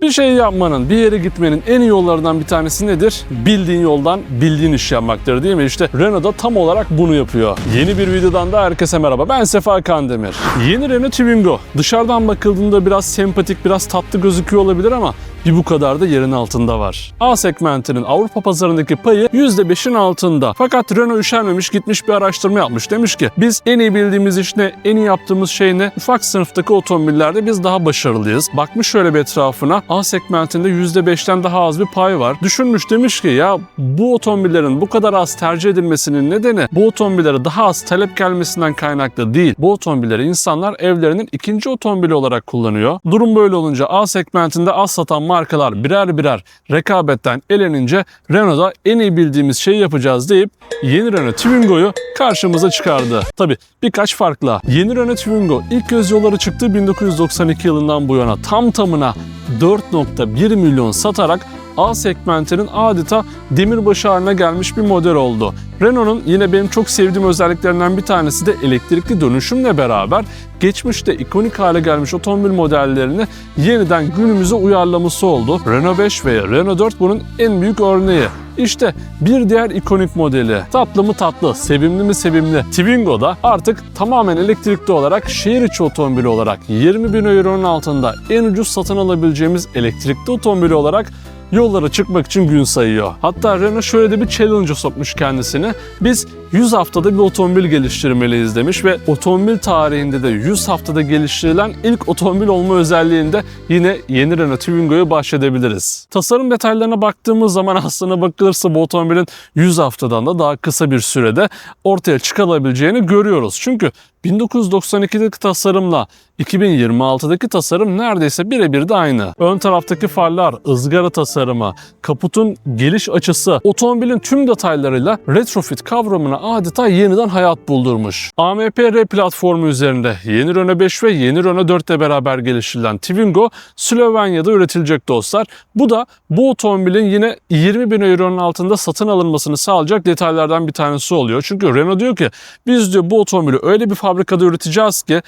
Bir şey yapmanın, bir yere gitmenin en iyi yollarından bir tanesi nedir? Bildiğin yoldan bildiğin iş yapmaktır değil mi? İşte Renault da tam olarak bunu yapıyor. Yeni bir videodan da herkese merhaba. Ben Sefa Kandemir. Yeni Renault Twingo. Dışarıdan bakıldığında biraz sempatik, biraz tatlı gözüküyor olabilir ama bir bu kadar da yerin altında var. A segmentinin Avrupa pazarındaki payı %5'in altında. Fakat Renault üşenmemiş gitmiş bir araştırma yapmış. Demiş ki biz en iyi bildiğimiz iş ne, en iyi yaptığımız şey ne? Ufak sınıftaki otomobillerde biz daha başarılıyız. Bakmış şöyle bir etrafına A segmentinde %5'ten daha az bir pay var. Düşünmüş demiş ki ya bu otomobillerin bu kadar az tercih edilmesinin nedeni bu otomobillere daha az talep gelmesinden kaynaklı değil. Bu otomobilleri insanlar evlerinin ikinci otomobili olarak kullanıyor. Durum böyle olunca A segmentinde az satan markalar birer birer rekabetten elenince Renault'da en iyi bildiğimiz şeyi yapacağız deyip yeni Renault Twingo'yu karşımıza çıkardı. Tabi birkaç farkla. Yeni Renault Twingo ilk göz yolları çıktığı 1992 yılından bu yana tam tamına 4.1 milyon satarak A segmentinin adeta demirbaşı haline gelmiş bir model oldu. Renault'un yine benim çok sevdiğim özelliklerinden bir tanesi de elektrikli dönüşümle beraber geçmişte ikonik hale gelmiş otomobil modellerini yeniden günümüze uyarlaması oldu. Renault 5 ve Renault 4 bunun en büyük örneği. İşte bir diğer ikonik modeli. Tatlı mı tatlı, sevimli mi sevimli. Twingo da artık tamamen elektrikli olarak şehir içi otomobili olarak 20 bin euronun altında en ucuz satın alabileceğimiz elektrikli otomobili olarak yollara çıkmak için gün sayıyor. Hatta Renault şöyle de bir challenge sokmuş kendisine. Biz 100 haftada bir otomobil geliştirmeliyiz demiş ve otomobil tarihinde de 100 haftada geliştirilen ilk otomobil olma özelliğinde yine yeni Renault Twingo'yu bahsedebiliriz. Tasarım detaylarına baktığımız zaman aslına bakılırsa bu otomobilin 100 haftadan da daha kısa bir sürede ortaya çıkarabileceğini görüyoruz. Çünkü 1992'deki tasarımla 2026'daki tasarım neredeyse birebir de aynı. Ön taraftaki farlar, ızgara tasarımı, kaputun geliş açısı, otomobilin tüm detaylarıyla retrofit kavramına adeta yeniden hayat buldurmuş. AMP-R platformu üzerinde yeni Renault 5 ve yeni Renault 4 ile beraber geliştirilen Twingo Slovenya'da üretilecek dostlar. Bu da bu otomobilin yine 20 bin euronun altında satın alınmasını sağlayacak detaylardan bir tanesi oluyor. Çünkü Renault diyor ki biz diyor bu otomobili öyle bir fabrikada üreteceğiz ki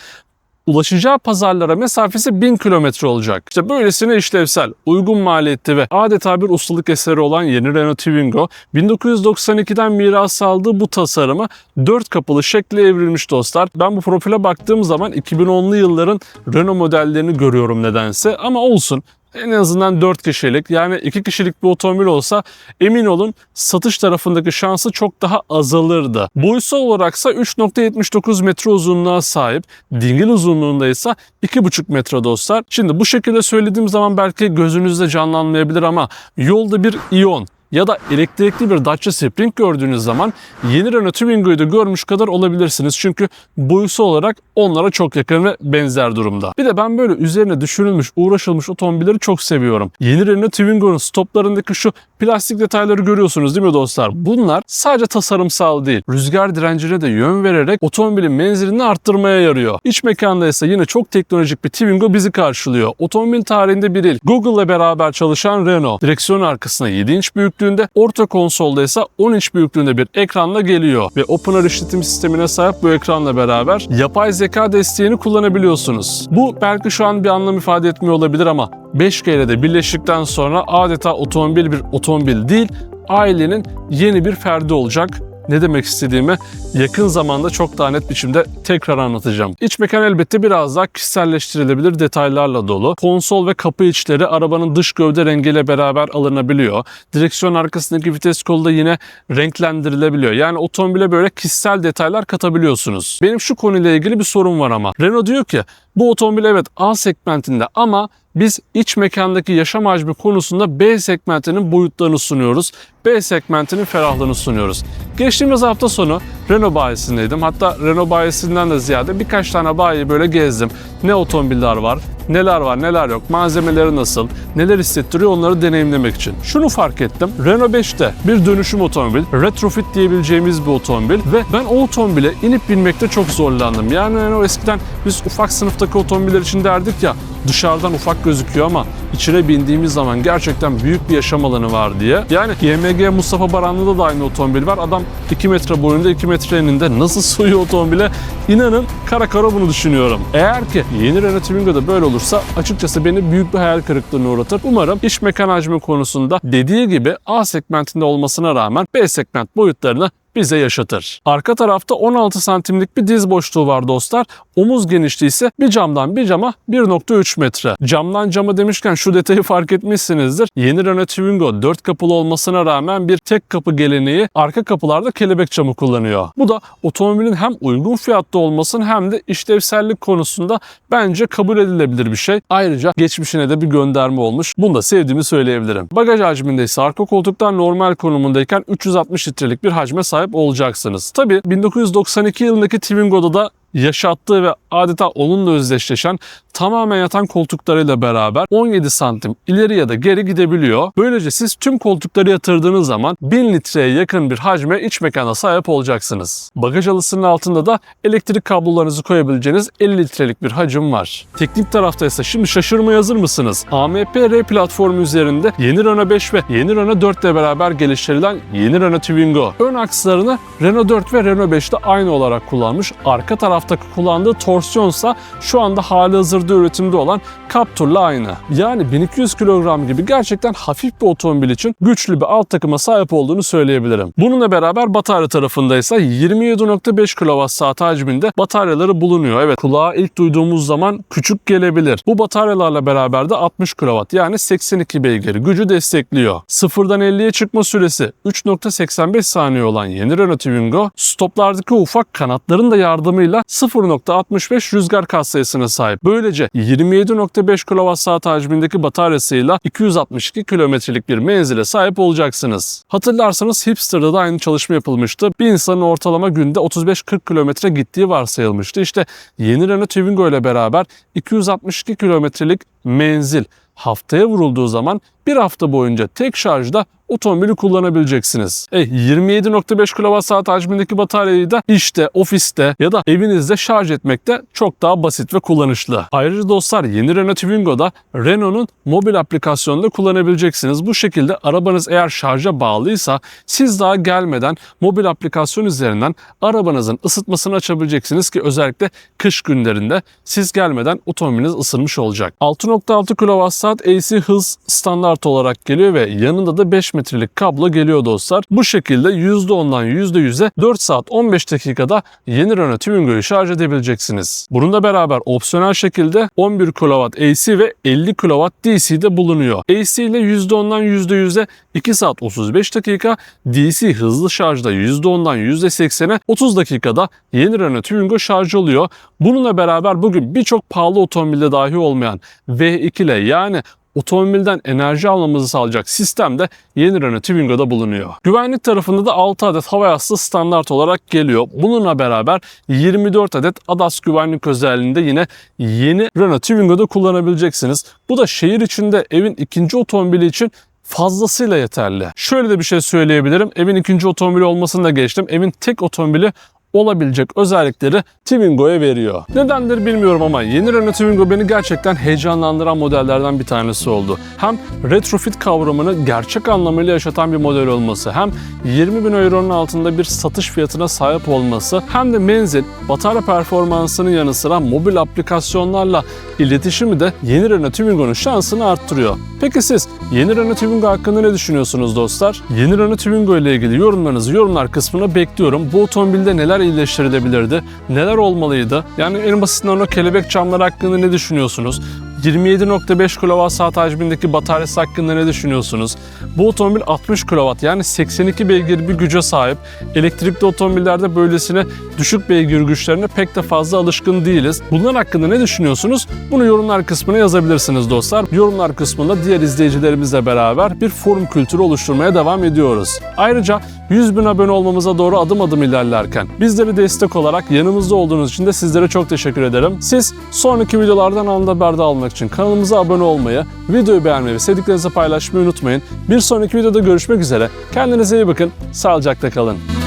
ulaşacağı pazarlara mesafesi 1000 kilometre olacak. İşte böylesine işlevsel, uygun maliyetli ve adeta bir ustalık eseri olan yeni Renault Twingo 1992'den miras aldığı bu tasarımı 4 kapılı şekle evrilmiş dostlar. Ben bu profile baktığım zaman 2010'lu yılların Renault modellerini görüyorum nedense ama olsun. En azından 4 kişilik yani 2 kişilik bir otomobil olsa emin olun satış tarafındaki şansı çok daha azalırdı. Boyutsal olaraksa 3.79 metre uzunluğa sahip, dingil uzunluğunda ise 2.5 metre dostlar. Şimdi bu şekilde söylediğim zaman belki gözünüzde canlanmayabilir ama yolda bir iyon ya da elektrikli bir Dacia Spring gördüğünüz zaman yeni Renault Twingo'yu da görmüş kadar olabilirsiniz. Çünkü boyusu olarak onlara çok yakın ve benzer durumda. Bir de ben böyle üzerine düşünülmüş, uğraşılmış otomobilleri çok seviyorum. Yeni Renault Twingo'nun stoplarındaki şu plastik detayları görüyorsunuz değil mi dostlar? Bunlar sadece tasarımsal değil. Rüzgar direncine de yön vererek otomobilin menzilini arttırmaya yarıyor. İç mekanda ise yine çok teknolojik bir Twingo bizi karşılıyor. Otomobil tarihinde bir ilk. Google ile beraber çalışan Renault. Direksiyon arkasına 7 inç büyüklüğünde, orta konsolda ise 10 inç büyüklüğünde bir ekranla geliyor. Ve OpenR işletim sistemine sahip bu ekranla beraber yapay zeka desteğini kullanabiliyorsunuz. Bu belki şu an bir anlam ifade etmiyor olabilir ama 5G ile de birleştikten sonra adeta otomobil bir otomobil değil, ailenin yeni bir ferdi olacak. Ne demek istediğimi yakın zamanda çok daha net biçimde tekrar anlatacağım. İç mekan elbette biraz daha kişiselleştirilebilir detaylarla dolu. Konsol ve kapı içleri arabanın dış gövde rengiyle beraber alınabiliyor. Direksiyon arkasındaki vites kolu da yine renklendirilebiliyor. Yani otomobile böyle kişisel detaylar katabiliyorsunuz. Benim şu konuyla ilgili bir sorun var ama. Renault diyor ki bu otomobil evet A segmentinde ama biz iç mekandaki yaşam hacmi konusunda B segmentinin boyutlarını sunuyoruz. B segmentinin ferahlığını sunuyoruz. Geçtiğimiz hafta sonu Renault bayisindeydim. Hatta Renault bayisinden de ziyade birkaç tane bayiyi böyle gezdim. Ne otomobiller var, neler var, neler yok, malzemeleri nasıl, neler hissettiriyor onları deneyimlemek için. Şunu fark ettim. Renault 5'te bir dönüşüm otomobil, retrofit diyebileceğimiz bir otomobil ve ben o otomobile inip binmekte çok zorlandım. Yani Renault eskiden biz ufak sınıftaki otomobiller için derdik ya dışarıdan ufak gözüküyor ama içine bindiğimiz zaman gerçekten büyük bir yaşam alanı var diye. Yani YMG Mustafa Baranlı'da da aynı otomobil var. Adam 2 metre boyunda 2 metre eninde nasıl sığıyor otomobile? İnanın kara kara bunu düşünüyorum. Eğer ki yeni Renault Twingo'da böyle olursa açıkçası beni büyük bir hayal kırıklığına uğratır. Umarım iş mekanizmi konusunda dediği gibi A segmentinde olmasına rağmen B segment boyutlarını bize yaşatır. Arka tarafta 16 santimlik bir diz boşluğu var dostlar. Omuz genişliği ise bir camdan bir cama 1.3 metre. Camdan cama demişken şu detayı fark etmişsinizdir. Yeni Renault Twingo 4 kapılı olmasına rağmen bir tek kapı geleneği arka kapılarda kelebek camı kullanıyor. Bu da otomobilin hem uygun fiyatta olmasın hem de işlevsellik konusunda bence kabul edilebilir bir şey. Ayrıca geçmişine de bir gönderme olmuş. Bunu da sevdiğimi söyleyebilirim. Bagaj hacminde ise arka koltuklar normal konumundayken 360 litrelik bir hacme sahip olacaksınız. Tabi 1992 yılındaki Twingo'da da yaşattığı ve adeta onunla özdeşleşen tamamen yatan koltuklarıyla beraber 17 santim ileri ya da geri gidebiliyor. Böylece siz tüm koltukları yatırdığınız zaman 1000 litreye yakın bir hacme iç mekana sahip olacaksınız. Bagaj alısının altında da elektrik kablolarınızı koyabileceğiniz 50 litrelik bir hacim var. Teknik tarafta ise şimdi şaşırmaya hazır mısınız? AMP-R platformu üzerinde yeni Renault 5 ve yeni Renault 4 ile beraber geliştirilen yeni Renault Twingo. Ön akslarını Renault 4 ve Renault 5'te aynı olarak kullanmış. Arka taraftaki kullandığı torsiyonsa şu anda hali hazırda üretimde olan Captur'la aynı. Yani 1200 kilogram gibi gerçekten hafif bir otomobil için güçlü bir alt takıma sahip olduğunu söyleyebilirim. Bununla beraber batarya tarafında ise 27.5 kWh hacminde bataryaları bulunuyor. Evet kulağa ilk duyduğumuz zaman küçük gelebilir. Bu bataryalarla beraber de 60 kW yani 82 beygir gücü destekliyor. Sıfırdan 50'ye çıkma süresi 3.85 saniye olan yeni Renault Twingo stoplardaki ufak kanatların da yardımıyla 0.65 rüzgar katsayısına sahip. Böylece 27.5 kWh hacmindeki bataryasıyla 262 kilometrelik bir menzile sahip olacaksınız. Hatırlarsanız Hipster'da da aynı çalışma yapılmıştı. Bir insanın ortalama günde 35-40 kilometre gittiği varsayılmıştı. İşte yeni Renault Twingo ile beraber 262 kilometrelik menzil haftaya vurulduğu zaman bir hafta boyunca tek şarjda otomobili kullanabileceksiniz. E 27.5 kWh hacmindeki bataryayı da işte, ofiste ya da evinizde şarj etmekte çok daha basit ve kullanışlı. Ayrıca dostlar yeni Renault Twingo'da Renault'un mobil aplikasyonunu da kullanabileceksiniz. Bu şekilde arabanız eğer şarja bağlıysa siz daha gelmeden mobil aplikasyon üzerinden arabanızın ısıtmasını açabileceksiniz ki özellikle kış günlerinde siz gelmeden otomobiliniz ısınmış olacak. 6.6 kWh AC hız standart olarak geliyor ve yanında da 5 metrelik kablo geliyor dostlar. Bu şekilde %10'dan %100'e 4 saat 15 dakikada yeni Renault Twingo'yu şarj edebileceksiniz. Bununla beraber opsiyonel şekilde 11 kW AC ve 50 kW DC de bulunuyor. AC ile %10'dan %100'e 2 saat 35 dakika, DC hızlı şarjda %10'dan %80'e 30 dakikada yeni Renault Twingo şarj oluyor. Bununla beraber bugün birçok pahalı otomobilde dahi olmayan V2 ile yani otomobilden enerji almamızı sağlayacak sistem de yeni Renault Twingo'da bulunuyor. Güvenlik tarafında da 6 adet hava yastığı standart olarak geliyor. Bununla beraber 24 adet ADAS güvenlik özelliğinde yine yeni Renault Twingo'da kullanabileceksiniz. Bu da şehir içinde evin ikinci otomobili için fazlasıyla yeterli. Şöyle de bir şey söyleyebilirim. Evin ikinci otomobili olmasını da geçtim. Evin tek otomobili olabilecek özellikleri Twingo'ya veriyor. Nedendir bilmiyorum ama yeni Renault Twingo beni gerçekten heyecanlandıran modellerden bir tanesi oldu. Hem retrofit kavramını gerçek anlamıyla yaşatan bir model olması, hem 20 bin euronun altında bir satış fiyatına sahip olması, hem de menzil, batarya performansının yanı sıra mobil aplikasyonlarla iletişimi de yeni Renault Twingo'nun şansını arttırıyor. Peki siz yeni Renault Twingo hakkında ne düşünüyorsunuz dostlar? Yeni Renault Twingo ile ilgili yorumlarınızı yorumlar kısmına bekliyorum. Bu otomobilde neler iyileştirilebilirdi? Neler olmalıydı? Yani en basitinden o kelebek camlar hakkında ne düşünüyorsunuz? 27.5 kWh hacmindeki bataryası hakkında ne düşünüyorsunuz? Bu otomobil 60 kW yani 82 beygir bir güce sahip. Elektrikli otomobillerde böylesine düşük beygir güçlerine pek de fazla alışkın değiliz. Bunlar hakkında ne düşünüyorsunuz? Bunu yorumlar kısmına yazabilirsiniz dostlar. Yorumlar kısmında diğer izleyicilerimizle beraber bir forum kültürü oluşturmaya devam ediyoruz. Ayrıca 100 bin abone olmamıza doğru adım adım ilerlerken bizlere destek olarak yanımızda olduğunuz için de sizlere çok teşekkür ederim. Siz sonraki videolardan anında haberdar olmak için kanalımıza abone olmayı, videoyu beğenmeyi ve sevdiklerinize paylaşmayı unutmayın. Bir sonraki videoda görüşmek üzere. Kendinize iyi bakın. Sağlıcakla kalın.